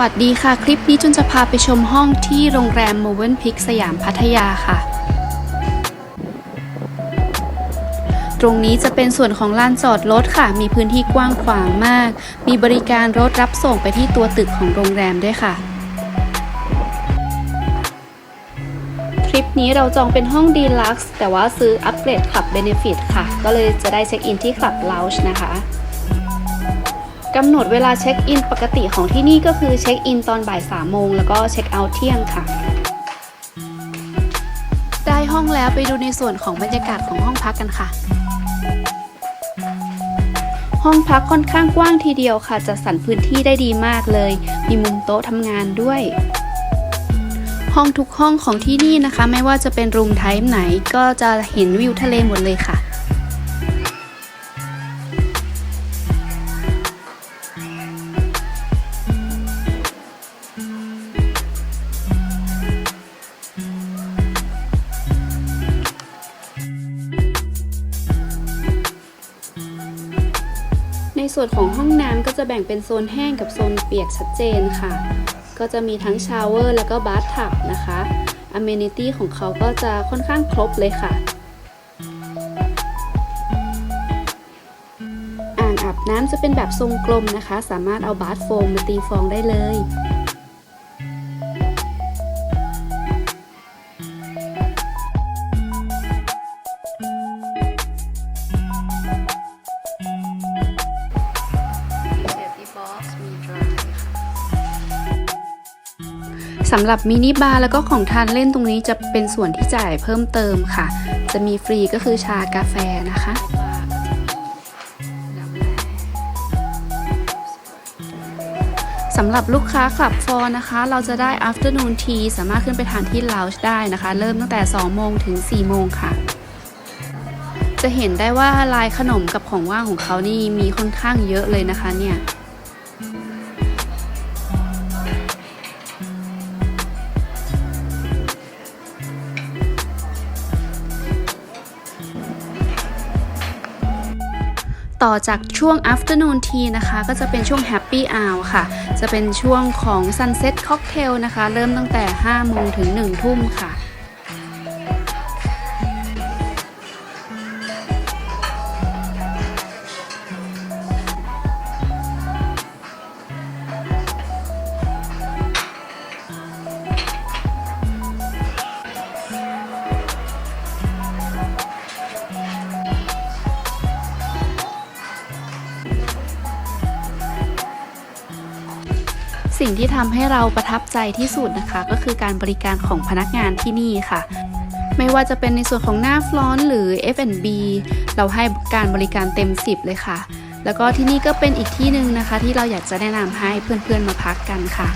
วัสดีค่ะ คลิปนี้จุนจะพาไปชมห้องที่โรงแรมโมเวนพิกสยามพัทยาค่ะ ตรงนี้จะเป็นส่วนของลานจอดรถค่ะ มีพื้นที่กว้างขวางมาก มีบริการรถรับส่งไปที่ตัวตึกของโรงแรมด้วยค่ะ ทริปนี้เราจองเป็นห้องดีลักซ์แต่ว่าซื้ออัปเกรดคลับเบเนฟิตค่ะ ก็เลยจะได้เช็คอินที่คลับล o ว g e นะคะ กำหนดเวลาเช็คอินปกติของที่นี่ก็คือเช็คอินตอนบ่าย3โมงแล้วก็เช็คเอาท์เที่ยงค่ะ ได้ห้องแล้วไปดูในส่วนของบรรยากาศของห้องพักกันค่ะ ห้องพักค่อนข้างกว้างทีเดียวค่ะจัดสรรพื้นที่ได้ดีมากเลย มีมุมโต๊ะทำงานด้วย ห้องทุกห้องของที่นี่นะคะ ไม่ว่าจะเป็นรูมไทป์ไหนก็จะเห็นวิวทะเลหมดเลยค่ะ ในส่วนของห้องน้ำก็จะแบ่งเป็นโซนแห้งกับโซนเปียกชัดเจนค่ะ ก็จะมีทั้งชาวเวอร์แล้วก็บาร์ทับนะคะอเมนิตี้ของเขาก็จะค่อนข้างครบเลยค่ะ อ่างอาบน้ำจะเป็นแบบทรงกลมนะคะ สามารถเอาบาร์โฟมมาตีฟองได้เลย สำหรับมินิบาร์แล้วก็ของทานเล่นตรงนี้จะเป็นส่วนที่จ่ายเพิ่มเติมค่ะ จะมีฟรีก็คือชากาแฟนะคะ สำหรับลูกค้าคลับฟอร์นะคะ เราจะได้ afternoon tea สามารถขึ้นไปทานที่ lounge ได้นะคะ เริ่มตั้งแต่ 2 โมงถึง 4 โมงค่ะ จะเห็นได้ว่าลายขนมกับของว่างของเขานี่มีค่อนข้างเยอะเลยนะคะเนี่ย ต่อจากช่วง afternoon tea นะคะ ก็จะเป็นช่วง happy hour ค่ะ จะเป็นช่วงของ sunset cocktail นะคะ เริ่มตั้งแต่ 5 โมงถึง 1 ทุ่มค่ะ สิ่งที่ทำให้เราประทับใจที่สุดนะคะ ก็คือการบริการของพนักงานที่นี่ค่ะ ไม่ว่าจะเป็นในส่วนของหน้าฟลอนหรือ F&B เราให้การบริการเต็ม 10 เลยค่ะ แล้วก็ที่นี่ก็เป็นอีกที่หนึ่งนะคะ ที่เราอยากจะแนะนำให้เพื่อนๆมาพักกันค่ะ